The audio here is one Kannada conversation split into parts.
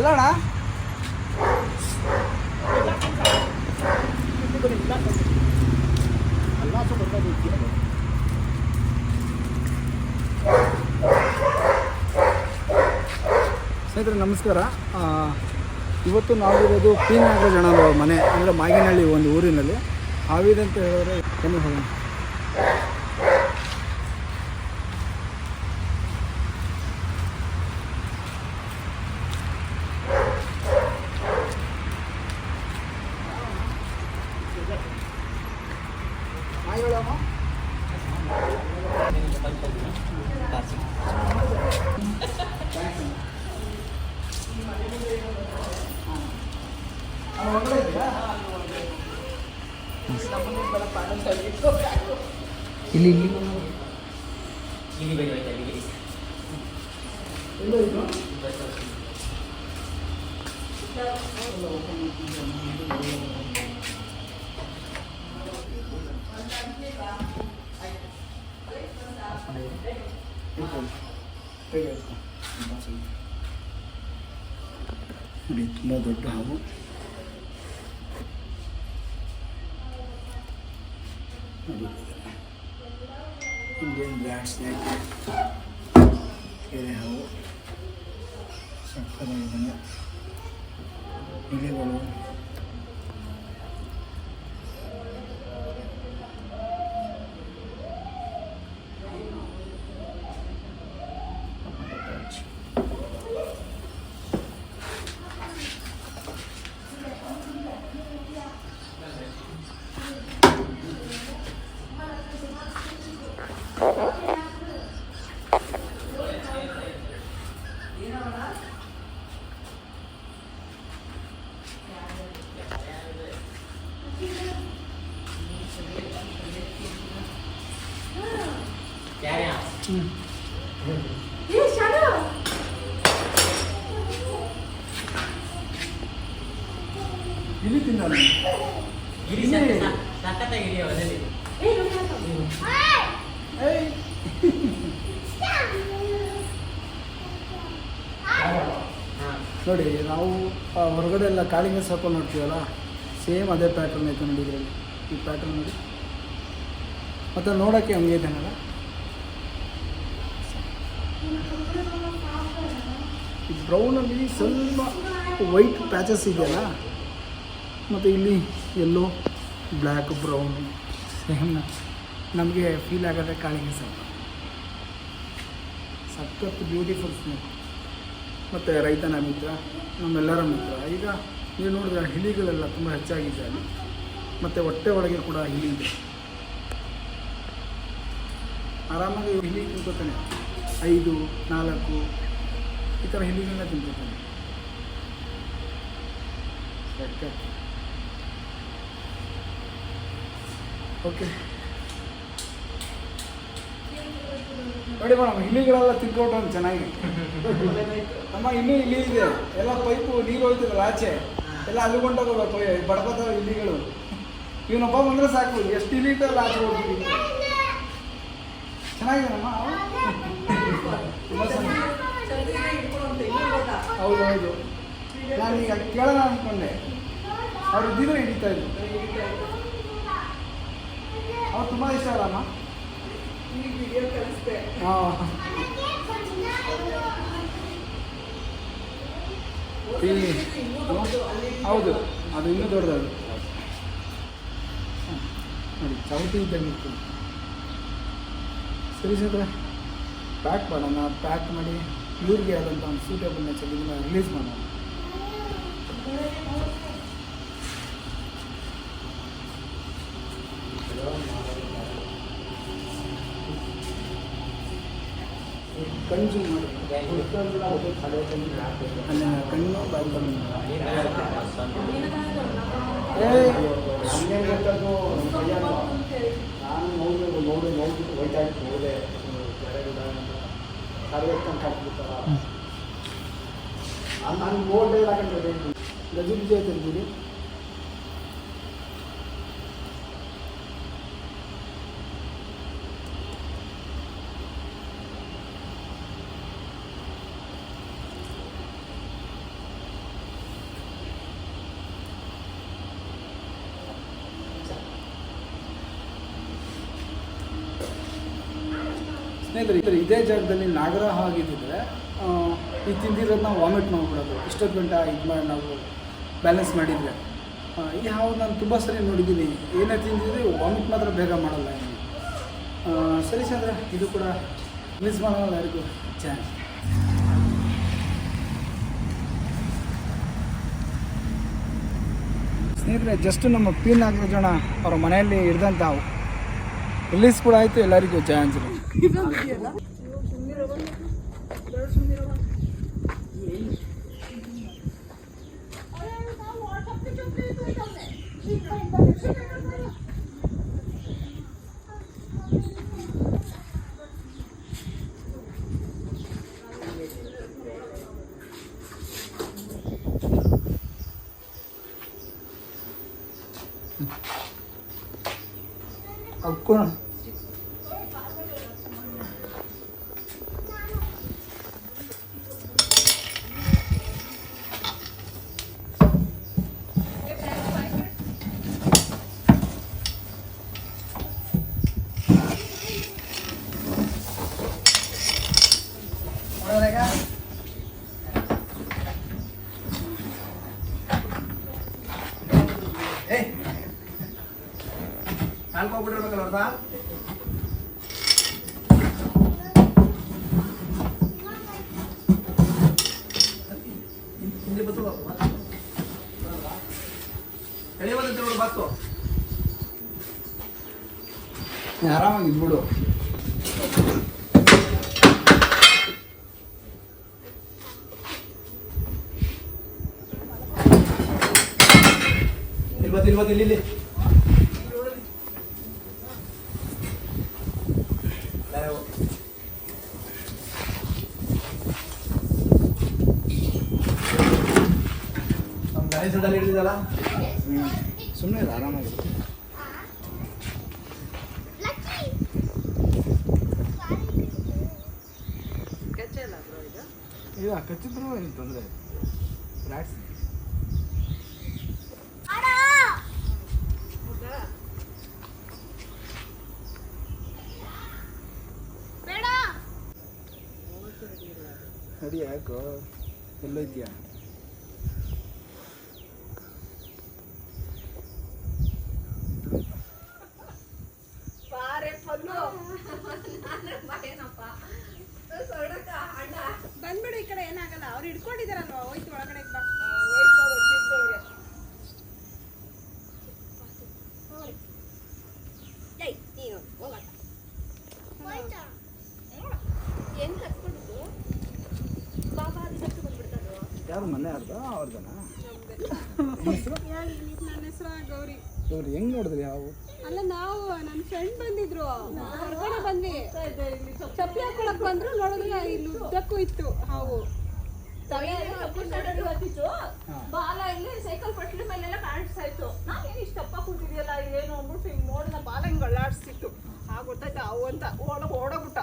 ಎಲ್ಲಣ್ಣ ಸ್ನೇಹಿತರೆ, ನಮಸ್ಕಾರ. ಇವತ್ತು ನಾವಿರೋದು ಪಿ ನಾಗರಾಜ್ ಅಣ್ಣನ ಮನೆ, ಅಂದರೆ ಮಾಗಿನಹಳ್ಳಿ ಒಂದು ಊರಿನಲ್ಲಿ. ಹಾವಿದೆ ಅಂತ ಹೇಳಿದ್ರೆ ಕಮ್ಮಿ ಹೋಗೋಣ ಇಲ್ಲಿ ಇಲ್ಲಿ ಎಲ್ಲೋ ಇದು? ಹೇಗೆ ಆಯ್ತು? ನೋಡಿ ತುಂಬ ದೊಡ್ಡ ಹಾವು ನೋಡಿ ಇಂಡಿಯನ್ ಬ್ಲ್ಯಾಕ್ ಸ್ನೇಕ್ ಕೆರೆ ಹಾವು ಸಕ್ಕತ್ತಾಗಿದ್ದಾನೆ ಇಲಿಗಳು ತಿನ್ನಲ್ಲ ನೋಡಿ ನಾವು ಹೊರಗಡೆ ಎಲ್ಲ ಕಾಳಿಂಗ ಸಾಕೊಂಡು ನೋಡ್ತೀವಲ್ಲ? ಸೇಮ್ ಅದೇ ಪ್ಯಾಟರ್ನ್ ಐತೆ ನೋಡಿ ಇದರಲ್ಲಿ. ಈ ಪ್ಯಾಟರ್ನ್ ನೋಡಿ. ಮತ್ತು ನೋಡೋಕ್ಕೆ ಹಂಗೆ ಇದ್ದಾನಲ್ಲ ಈ ಬ್ರೌನಲ್ಲಿ ಸ್ವಲ್ಪ ವೈಟ್ ಪ್ಯಾಚಸ್ ಇದೆಯಲ್ಲ? ಮತ್ತು ಇಲ್ಲಿ ಎಲ್ಲೋ ಬ್ಲ್ಯಾಕ್ ಬ್ರೌನ್ ಸೇಮ್ ನಮಗೆ ಫೀಲ್ ಆಗೋದೇ ಕಾಳಿಂಗ ಸ್ವಲ್ಪ ಸಖತ್ ಬ್ಯೂಟಿಫುಲ್ ಸ್ನೇಕ್ ಮತ್ತು ರೈತನ ಮಿತ್ರ, ನಮ್ಮೆಲ್ಲರ ಮಿತ್ರ. ಈಗ ನೀವು ನೋಡಿದ್ರೆ ಹಿಲಿಗಳೆಲ್ಲ ತುಂಬ ಹೆಚ್ಚಾಗಿದೆ ಅಲ್ಲಿ. ಮತ್ತು ಹೊಟ್ಟೆ ಒಳಗೆ ಕೂಡ ಹಿಲಿ ಇದೆ. ಆರಾಮಾಗಿ ಹಿಲಿ ತಿನ್ಕೋತಾನೆ ಐದು, ನಾಲ್ಕು, ಈ ಥರ ಹಿಲಿಗಳನ್ನ ತಿಂತಾನೆ. ಸಖತ್ ಓಕೆ ನೋಡಿ ಮೇಡಮ್ ಇಲಿಗಳೆಲ್ಲ ತಿನ್ಕೊಂಡು ಒಂದು ಚೆನ್ನಾಗಿ. ಅಮ್ಮ ಇನ್ನೂ ಇಲಿ ಇದೆ. ಎಲ್ಲ ಪೈಪು ನೀರು ಹೋಯ್ತದಲ್ಲ ಆಚೆ. ಎಲ್ಲ ಅಲ್ಲಿಗೊಂಡೋಗ್ಬೇಕು ಬಡ್ಕೋತಾವ ಇಲಿಗಳು ಇವನೊಬ್ಬ ಬಂದ್ರೆ ಸಾಕು, ಎಷ್ಟು ಇಲಿ ಇಟ್ಟಲ್ಲ ಆಚೆ ಹೋಗ್ತೀವಿ ಚೆನ್ನಾಗಿದೆನಮ್ಮ ಹೌದು ಹೌದು ಈಗ ಕೇಳೋಣ ಅಂದ್ಕೊಂಡೆ ಅವ್ರು ಇದ್ದಿದ್ರೆ ಹಿಡಿತಾ ಇದ್ರು. ಅವ್ರು ತುಂಬ ಇಷ್ಟ ಅಲ್ಲಮ್ಮ ಹೌದು ಅದು ಇನ್ನೂ ದೊಡ್ಡದು. ನೋಡಿ ಚೌತಿ ಇದ್ದಂಗೆ ಸರಿ ಸರ್ ಪ್ಯಾಕ್ ಮಾಡೋಣ ಪ್ಯಾಕ್ ಮಾಡಿ ಇವ್ರಿಗೆ ಆದಂಥ ಒಂದು ಸೂಟೇಬಲ್ ಇದನ್ನ ರಿಲೀಸ್ ಮಾಡೋಣ. ಕಣ್ಣು zoom ಮಾಡಿ ಕಣ್ಣು ನಾನು ನೋಡಿ ನೋಡಿ ನೋಡ್ಬಿಟ್ಟು ಹೋಯ್ತಾ ಇತ್ತು ಹೋದೆ ಕಾರ್ಯಕ್ರಮ ಹಾಕ್ಬಿಡ್ತಾರ ನಾನು ನೋಡೇ ಹಾಕೊಂಡ್ರೆ ವಿಜಯ ಐತೆ ಸ್ನೇಹಿತರೆ ಇದೇ ಜಾಗದಲ್ಲಿ ನಾಗರ ಆಗಿದ್ದಿದ್ರೆ ಆ, ಈ ತಿಂದಿರೋದನ್ನ ವಾಮಿಟ್ ಮಾಡಿಬಿಡೋದು. ಇಷ್ಟೊತ್ತು ಗಂಟೆ ಇದು ಮಾಡಿ ನಾವು ಬ್ಯಾಲೆನ್ಸ್ ಮಾಡಿದರೆ. ಈ ಹಾವು ನಾನು ತುಂಬ ಸರಿ ನೋಡಿದ್ದೀನಿ. ಏನೇ ತಿಂದಿದ್ರೆ ವಾಮಿಟ್ ಮಾತ್ರ ಬೇಗ ಮಾಡಲ್ಲ ಸರಿ ಸರ್ ಇದು ಕೂಡ ಮಿಸ್ ಮಾಡೋಲ್ಲ ಯಾರಿಗೂ ಚಾನ್ಸ್ ಸ್ನೇಹಿತರೆ ಜಸ್ಟ್ ನಮ್ಮ ಪಿ ನಾಗರಾಜಣ್ಣ ಅವರ ಮನೆಯಲ್ಲಿ ಹಿಡ್ದಂಥ ಹಾವು. ರಿಲೀಸ್ ಕೂಡ ಆಯಿತು ಎಲ್ಲರಿಗೂ ಚಾನ್ಸ್ ಅಕ್ಕೋಣ ನಾಲ್ಕೋಗ್ಬಿಟ್ಟಿರ್ಬೇಕಲ್ಲ ಅರ್ಧ? ಹಿಂದೆ ಬತ್ತು ಎಳೆ ಬಂದಂತೆ ನೋಡು ಬಸ್ಸು ಆರಾಮಾಗಿ ಇದ್ಬಿಡು. ಇಲ್ಲಿ ಬತ್ತು ಇಲ್ಲಿ ಇಲ್ಲಿ. ಇಲ್ಲಿ ಇಳಿದಲ್ಲ ಸುಮ್ಮನೆ ಇಲ್ಲ ಆರಾಮಾಗಿ ಇಲ್ಲ ಕಚ್ಚಿದ್ರು ಏನು ತೊಂದರೆ ಫ್ಲಾಟ್ಸ್ ಅಡಿ ಯಾಕೋ? ಎಲ್ಲ ಬಂದ್ಬಿಡು ಈ ಕಡೆ ಏನಾಗಲ್ಲ ಅವ್ರು ಹಿಡ್ಕೊಂಡಿದಾರಲ್ವ ಹೋಯ್ತು ಒಳಗಡೆ ಬಾ. ಯಾರು ಮನೆ ಅವ್ರದನ? ನನ್ನ ಹೆಸರು? ಗೌರಿ. ಇವ್ರು ಹೆಂಗ್ ನೋಡಿದ್ರಿ ಯಾವ ಅಲ್ಲ ನಾವು ನನ್ನ ಫ್ರೆಂಡ್ ಬಂದಿದ್ರು. ಹೊರಗಡೆ ಬಂದ್ವಿ. ಚಪ್ಪಲಿ ಹಾಕೊಳಕ್ ಬಂದ್ರು ನೋಡಿದ್ರೆ ಇಲ್ಲಿ ಉದ್ದಕ್ಕೂ ಇತ್ತು ಹಾವು. ಬಾಲ ಇಲ್ಲಿ ಸೈಕಲ್ ಪಟ್ಲಿ ಮೇಲೆಲ್ಲ ಇತ್ತು ಏನು ಇಷ್ಟಪ್ಪ ಕೂತಿದ್ಯಲ್ಲ ಏನು ಅಂದ್ಬಿಟ್ಟು ಹಿಂಗೆ ನೋಡಿದ ಬಾಲ ಹಿಂಗ್ ಅಳ್ಳಾಡ್ಸ್ತಿತ್ತು ಆಗ ಗೊತ್ತಾಯ್ತು? ಅವು ಅಂತ ಓಡ ಓಡೋಗ್ಬಿಟ್ಟ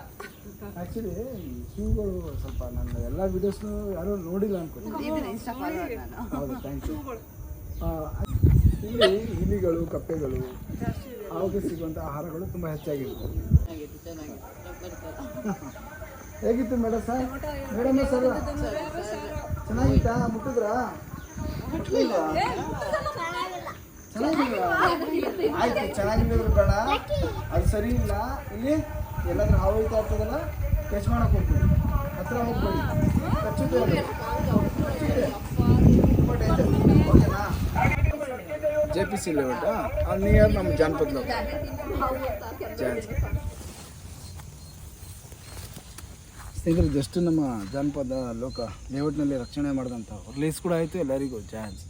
ಸ್ವಲ್ಪ ನನ್ನ ಎಲ್ಲ ವಿಡಿಯೋಸ್ನು ಯಾರು ನೋಡಿಲ್ಲ ಅನ್ಕೋತೀನಿ ಹೌದು ಥ್ಯಾಂಕ್ ಯು ಇಲ್ಲಿ ಇಲಿಗಳು ಕಪ್ಪೆಗಳು ಅವಾಗ ಸಿಗುವಂಥ ಆಹಾರಗಳು ತುಂಬ ಹೆಚ್ಚಾಗಿರ್ತವೆ. ಹೇಗಿತ್ತು ಮೇಡಮ್ ಸರ್? ಮೇಡಮ್ ಸರ್ ಚೆನ್ನಾಗಿತ್ತಾ? ಮುಟ್ಟಿದ್ರಾ? ಚೆನ್ನಾಗಿಲ್ವಾ? ಆಯ್ತು ಚೆನ್ನಾಗಿಲ್ಲದ್ರು ಬೇಡ. ಅದು ಸರಿ ಇಲ್ಲ. ಇಲ್ಲಿ ಎಲ್ಲಾದ್ರೂ ಹಾವು ಹೋಗ್ತಾ ಇರ್ತದಲ್ಲ ಕೆಚ್ ಮಾಡಕ್ ಹೋಗ್ಬೋದು ಹತ್ರ ಹೋಗ್ಬೋದು danger. ಓಕೆನಾ? ಜೆ ಪಿ ಸಿ ಲೇಔಟ್ ಅಲ್ಲಿ ನಿಯರ್ ನಮ್ಮ ಜಾನಪದ ಲೋಕ. ಸ್ನೇಹಿತರೆ ಜಸ್ಟ್ ನಮ್ಮ ಜಾನಪದ ಲೋಕ ಲೇಔಟ್ನಲ್ಲಿ ರಕ್ಷಣೆ ಮಾಡಿದಂಥ ರಿಲೀಸ್ ಕೂಡ ಆಯಿತು. ಎಲ್ಲರಿಗೂ ಜಾನ್ಸ್